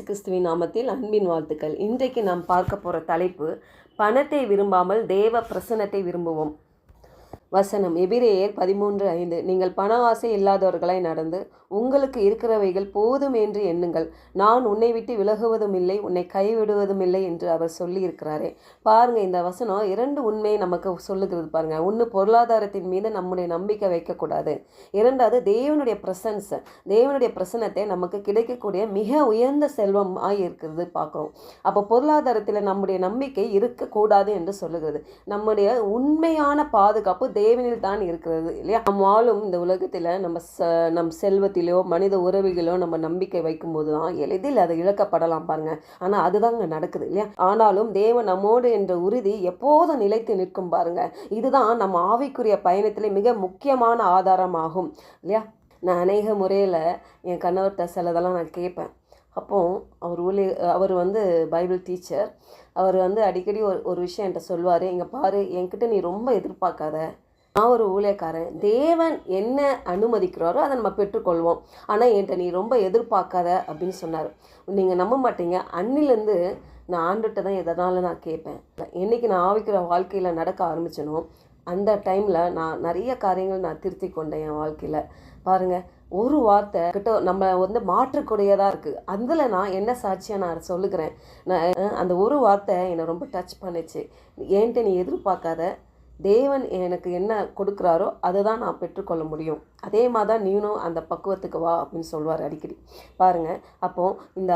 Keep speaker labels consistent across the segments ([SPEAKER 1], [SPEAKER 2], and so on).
[SPEAKER 1] இயேசு கிறிஸ்துவின் நாமத்தில் அன்பின் வாழ்த்துக்கள். இன்றைக்கு நாம் பார்க்க போகிற தலைப்பு பணத்தை விரும்பாமல் தேவ பிரசன்னத்தை விரும்புவோம். வசனம். எபிரேயர் பதிமூன்று ஐந்து நீங்கள் பண ஆசை இல்லாதவர்களாய் நடந்து உங்களுக்கு இருக்கிறவைகள் போதும் என்று எண்ணுங்கள். நான் உன்னை விட்டு விலகுவதும் இல்லை உன்னை கைவிடுவதும் இல்லை என்று அவர் சொல்லியிருக்கிறாரே. பாருங்க இந்த வசனம் இரண்டு உண்மையை நமக்கு சொல்லுகிறது பாருங்க. ஒன்று பொருளாதாரத்தின் மீது நம்முடைய நம்பிக்கை வைக்கக்கூடாது. இரண்டாவது தேவனுடைய பிரசன்ஸ் தேவனுடைய பிரசன்னத்தை நமக்கு கிடைக்கக்கூடிய மிக உயர்ந்த செல்வமாக இருக்கிறது பார்க்குறோம். அப்போ பொருளாதாரத்தில் நம்முடைய நம்பிக்கை இருக்கக்கூடாது என்று சொல்லுகிறது. நம்முடைய உண்மையான பாதுகாப்பு தேவனில் தான் இருக்கிறது இல்லையா? நம் வாழும் இந்த உலகத்தில் நம்ம ச நம் செல்வத்திலோ மனித உறவுகளோ நம்ம நம்பிக்கை வைக்கும்போது தான் எளிதில் அதை இழக்கப்படலாம் பாருங்க. ஆனால் அதுதாங்க நடக்குது இல்லையா? ஆனாலும் தேவன் நம்மோடு என்ற உறுதி எப்போதும் நிலைத்து நிற்கும் பாருங்க. இதுதான் நம்ம ஆவிக்குரிய பயணத்தில் மிக முக்கியமான ஆதாரமாகும் இல்லையா? நான் அநேக முறையில் என் கணவர்கிட்ட சிலதெல்லாம் நான் கேட்பேன். அப்போ அவர் ஊழி அவர் வந்து பைபிள் டீச்சர். அவர் வந்து அடிக்கடி ஒரு ஒரு விஷயம் என்கிட்ட சொல்லுவார். இங்கே பாரு என்கிட்ட நீ ரொம்ப எதிர்பார்க்காத. நான் ஒரு ஊழியக்காரன். தேவன் என்ன அனுமதிக்கிறாரோ அதை நம்ம பெற்றுக்கொள்வோம். ஆனால் என்கிட்ட நீ ரொம்ப எதிர்பார்க்காத அப்படின்னு சொன்னார். நீங்கள் நம்ப மாட்டீங்க. அன்னிலேருந்து நான் ஆண்டுகிட்ட தான் எதனால நான் கேட்பேன். என்னைக்கு நான் ஆவிக்கிற வாழ்க்கையில் நடக்க ஆரம்பிச்சனோ அந்த டைமில் நான் நிறைய காரியங்கள் நான் திருத்தி கொண்டேன் என் வாழ்க்கையில். பாருங்கள் ஒரு வார்த்தை கிட்ட நம்ம வந்து மாற்றக்கூடியதாக இருக்குது அதில் நான் என்ன சாட்சியாக நான் சொல்லுகிறேன். நான் அந்த ஒரு வார்த்தை என்னை ரொம்ப டச் பண்ணுச்சு. ஏன்ட்டு நீ எதிர்பார்க்காத தேவன் எனக்கு என்ன கொடுக்குறாரோ அதை தான் நான் பெற்றுக்கொள்ள முடியும். அதே மாதிரி தான் நீனும் அந்த பக்குவத்துக்கு வா அப்படின்னு சொல்லுவார் அடிக்கடி. பாருங்கள் அப்போது இந்த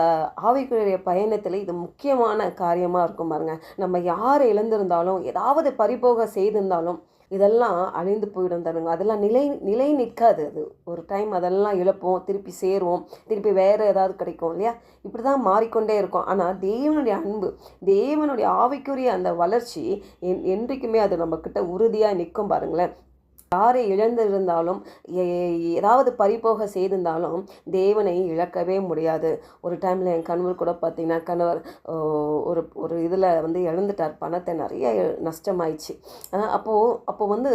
[SPEAKER 1] ஆவிக்குரிய பயணத்தில் இது முக்கியமான காரியமாக இருக்கும் பாருங்கள் நம்ம யார் இழந்திருந்தாலும் ஏதாவது பறிபோக செய்திருந்தாலும் இதெல்லாம் அழிந்து போயிடும் தருங்க. அதெல்லாம் நிலை நிலை நிற்காது அது. ஒரு டைம் அதெல்லாம் இழப்போம் திருப்பி சேருவோம் திருப்பி வேறு ஏதாவது கிடைக்கும் இல்லையா? இப்படி தான் மாறிக்கொண்டே இருக்கும். ஆனால் தேவனுடைய அன்பு தேவனுடைய ஆவிக்குரிய அந்த வளர்ச்சி என் என்றைக்குமே அது நம்மக்கிட்ட உறுதியாக நிற்கும் பாருங்களேன். யாரை இழந்திருந்தாலும் ஏதாவது பறிப்போக செய்திருந்தாலும் தேவனை இழக்கவே முடியாது. ஒரு டைமில் என் கணவர் கூட பார்த்தீங்கன்னா கணவர் ஒரு ஒரு இதில் வந்து இழந்துட்டார். பணத்தை நிறைய நஷ்டமாயிடுச்சு. அப்போது அப்போ வந்து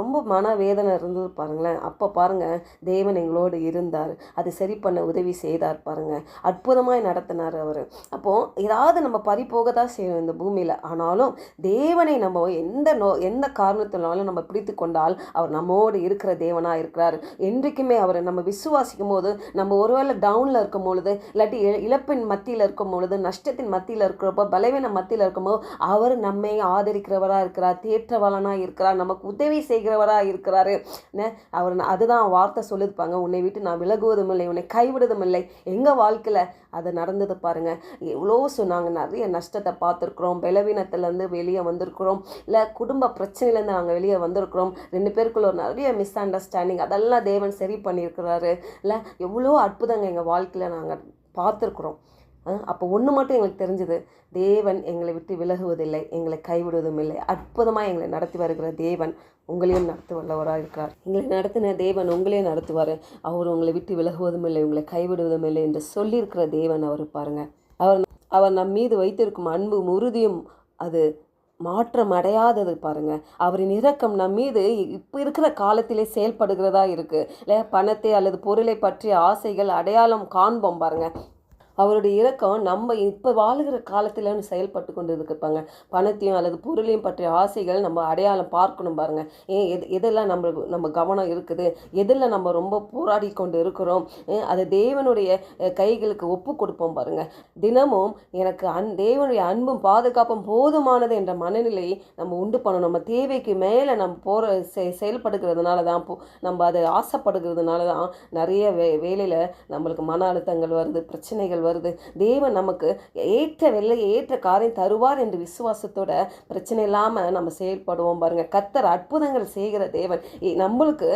[SPEAKER 1] ரொம்ப மன வேதனை இருந்தது பாருங்களேன். அப்போ பாருங்கள் தேவன் எங்களோடு இருந்தார். அது சரி பண்ண உதவி செய்தார் பாருங்கள் அற்புதமாக நடத்தினார் அவர். அப்போது ஏதாவது நம்ம பறிப்போக தான் செய்யணும் இந்த பூமியில். ஆனாலும் தேவனை நம்ம எந்த நோ எந்த காரணத்தினாலும் நம்ம பிடித்து கொண்டால் அவர் நம்மோடு இருக்கிற தேவனாக இருக்கிறார். என்றைக்குமே அவரை நம்ம விசுவாசிக்கும் போது நம்ம ஒருவேளை டவுனில் இருக்கும் பொழுது இல்லாட்டி இழப்பின் மத்தியில் இருக்கும் பொழுது நஷ்டத்தின் மத்தியில் இருக்கிறப்போ பலவீன மத்தியில் இருக்கும்போது அவர் நம்மை ஆதரிக்கிறவராக இருக்கிறார் தேற்றவாளனாக இருக்கிறார் நமக்கு உதவி செய்கிறவராக இருக்கிறாரு. அவர் அதுதான் வார்த்தை சொல்லியிருப்பாங்க. உன்னை விட்டு நான் விலகுவதும் இல்லை உன்னை கைவிடுவதும் இல்லை. எங்கள் வாழ்க்கையில் அது நடந்தது பாருங்கள் எவ்வளோ சொன்னாங்க. நிறைய நஷ்டத்தை பார்த்துருக்குறோம். பலவீனத்துலேருந்து வெளியே வந்திருக்கிறோம். இல்லை குடும்ப பிரச்சனையிலேருந்து நாங்கள் வெளியே வந்திருக்கிறோம். ரெண்டு பேருக்குள்ள ஒரு நிறைய மிஸ் அண்டர்ஸ்டாண்டிங் அதெல்லாம் தேவன் சரி பண்ணியிருக்கிறாரு. இல்லை எவ்வளோ அற்புதங்க எங்கள் வாழ்க்கையில் நாங்கள் பார்த்துருக்குறோம். அப்போ ஒன்று மட்டும் எங்களுக்கு தெரிஞ்சது. தேவன் எங்களை விட்டு விலகுவதில்லை எங்களை கைவிடுவதும் இல்லை. அற்புதமாக எங்களை நடத்தி வருகிற தேவன் உங்களையும் நடத்த வல்லவராக இருக்கிறார் எங்களை நடத்தின தேவன் உங்களையும் நடத்துவார். அவர் உங்களை விட்டு விலகுவதும் இல்லை உங்களை கைவிடுவதும் இல்லை என்று சொல்லியிருக்கிற தேவன் அவர் பாருங்கள் அவர் அவர் நம் மீது வைத்திருக்கும் அன்பும் உறுதியும் அது மாற்றம் அடையாதது பாருங்க. அவரின் இரக்கம் நம் மீது இப்போ இருக்கிற காலத்திலே செயல்படுகிறதா இருக்கு. இல்லை பணத்தை அல்லது பொருளை பற்றிய ஆசைகள் அடையாளம் காண்போம் பாருங்க. அவருடைய இரக்கம் நம்ம இப்போ வாழுகிற காலத்தில் செயல்பட்டு கொண்டு இருப்பாங்க பணத்தையும் அல்லது பொருளையும் பற்றிய ஆசைகள் நம்ம அடையாளம் பார்க்கணும் பாருங்க. ஏன் எது எதெல்லாம் நம்மளுக்கு நம்ம கவனம் இருக்குது? எதில் நம்ம ரொம்ப போராடி கொண்டு இருக்கிறோம்? அதை தேவனுடைய கைகளுக்கு ஒப்பு கொடுப்போம் பாருங்க. தினமும் எனக்கு அன் தேவனுடைய அன்பும் பாதுகாப்பும் போதுமானது என்ற மனநிலையை நம்ம உண்டு பண்ணணும். நம்ம தேவைக்கு மேலே நம்ம போகிற செய் செயல்படுகிறதுனால தான் நம்ம அதை ஆசைப்படுகிறதுனால தான் நிறைய வே வேலையில் நம்மளுக்கு மன அழுத்தங்கள் வருது பிரச்சனைகள் வருது. தேவன் நமக்கு ஏற்ற வெள்ளையை ஏற்ற காரியம் தருவார் என்று விசுவாசத்தோட பிரச்சனை இல்லாமல் நம்ம செயல்படுவோம் பாருங்க. கத்தர் அற்புதங்கள் செய்கிற தேவன். நம்மளுக்கு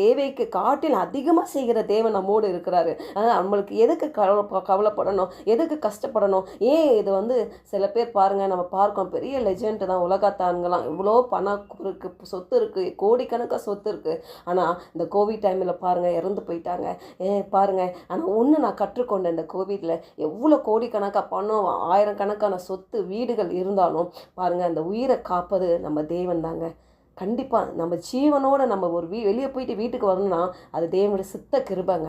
[SPEAKER 1] தேவைக்கு காட்டில் அதிகமாக செய்கிற தேவன் நம்மோடு இருக்கிறாரு. நம்மளுக்கு எதுக்கு கவலை கவலைப்படணும்? எதுக்கு கஷ்டப்படணும்? ஏன் இது வந்து சில பேர் பாருங்க நம்ம பார்க்கோம் பெரிய லெஜெண்ட் தான் உலகத்தான்களாம் இவ்வளோ பணம் இருக்கு சொத்து இருக்குது கோடிக்கணக்காக சொத்து இருக்குது ஆனால் இந்த கோவிட் டைமில் பாருங்கள் இறந்து போயிட்டாங்க. ஏ பாருங்கள் ஆனால் ஒன்று நான் கற்றுக்கொண்டேன் இந்த கோவிடில் எவ்வளோ கோடிக்கணக்காக பணம் ஆயிரக்கணக்கான சொத்து வீடுகள் இருந்தாலும் பாருங்கள் அந்த உயிரை காப்பது நம்ம தேவன் தாங்க. கண்டிப்பாக நம்ம ஜீவனோட நம்ம ஒரு வீ வெளியே போயிட்டு வீட்டுக்கு வரணும்னா அது தேவனுடைய சித்த கிருபங்க.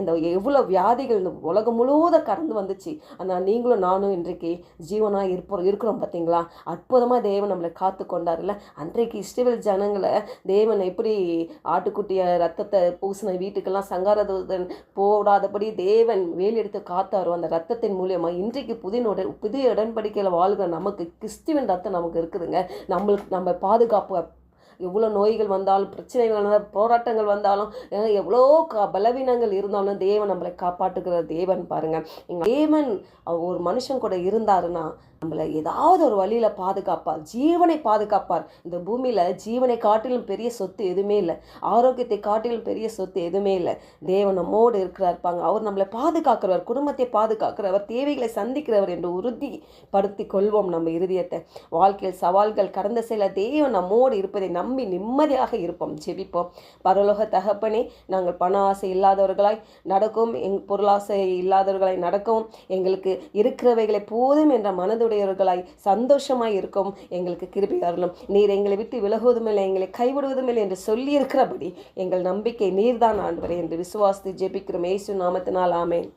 [SPEAKER 1] இந்த எவ்வளோ வியாதிகள் இந்த உலகம் முழுவதும் கடந்து வந்துச்சு. ஆனால் நீங்களும் நானும் இன்றைக்கு ஜீவனாக இருப்போம் இருக்கிறோம் பார்த்தீங்களா அற்புதமாக தேவன் நம்மளை காத்து கொண்டார்ல அன்றைக்கு இஸ்ரவேல் ஜனங்களை தேவன் எப்படி ஆட்டுக்குட்டிய ரத்தத்தை பூசின வீட்டுக்கெல்லாம் சங்காரதூதன் போடாதபடி தேவன் வேலியெடுத்து காத்தாரோ அந்த ரத்தத்தின் மூலியமாக இன்றைக்கு புதினோட உடன் புதிய உடன்படிக்கையில் வாழ்கிற நமக்கு கிறிஸ்துவின் ரத்தம் நமக்கு இருக்குதுங்க. நம்மளுக்கு நம்ம பாதுகாப்பு எவ்வளோ நோய்கள் வந்தாலும் பிரச்சனைகள் வந்தாலும் போராட்டங்கள் வந்தாலும் எவ்வளோ க பலவீனங்கள் இருந்தாலும் தேவன் நம்மளை காப்பாற்றுகிற தேவன் பாருங்க எங்கள் தேவன் ஒரு மனுஷன் கூட இருந்தாருன்னா நம்மளை ஏதாவது ஒரு வழியில் பாதுகாப்பார். ஜீவனை பாதுகாப்பார். இந்த பூமியில் ஜீவனை காட்டிலும் பெரிய சொத்து எதுவுமே இல்லை. ஆரோக்கியத்தை காட்டிலும் பெரிய சொத்து எதுவுமே இல்லை. தேவன் நம்மோடு இருக்கிறார் பாங்க அவர் நம்மளை பாதுகாக்கிறவர் குடும்பத்தை பாதுகாக்கிறவர் தேவைகளை சந்திக்கிறவர் என்று உறுதிப்படுத்தி கொள்வோம் நம்ம இருதயத்தை. வாழ்க்கையில் சவால்கள் கடந்த சில தேவன் நம்மோடு இருப்பதை நம்பி நிம்மதியாக இருப்போம் ஜெபிப்போம். பரலோக தகப்பனே நாங்கள் பண ஆசை இல்லாதவர்களாய் நடக்கும் எங் பொருளாசை இல்லாதவர்களாய் நடக்கவும் எங்களுக்கு இருக்கிறவைகளை போதும் என்ற உடையவர்களாய் சந்தோஷமாய் இருக்கும். எங்களுக்கு கிருபி அருளும். நீர் எங்களை விட்டு விலகுவதும் இல்லை எங்களை கைவிடுவதும் இல்லை என்று சொல்லி இருக்கிறபடி எங்கள் நம்பிக்கை நீர்தான் ஆண்டவரே என்று விசுவாசித்து ஜெபிக்கிறோம். ஏசு நாமத்தினால் ஆமேன்.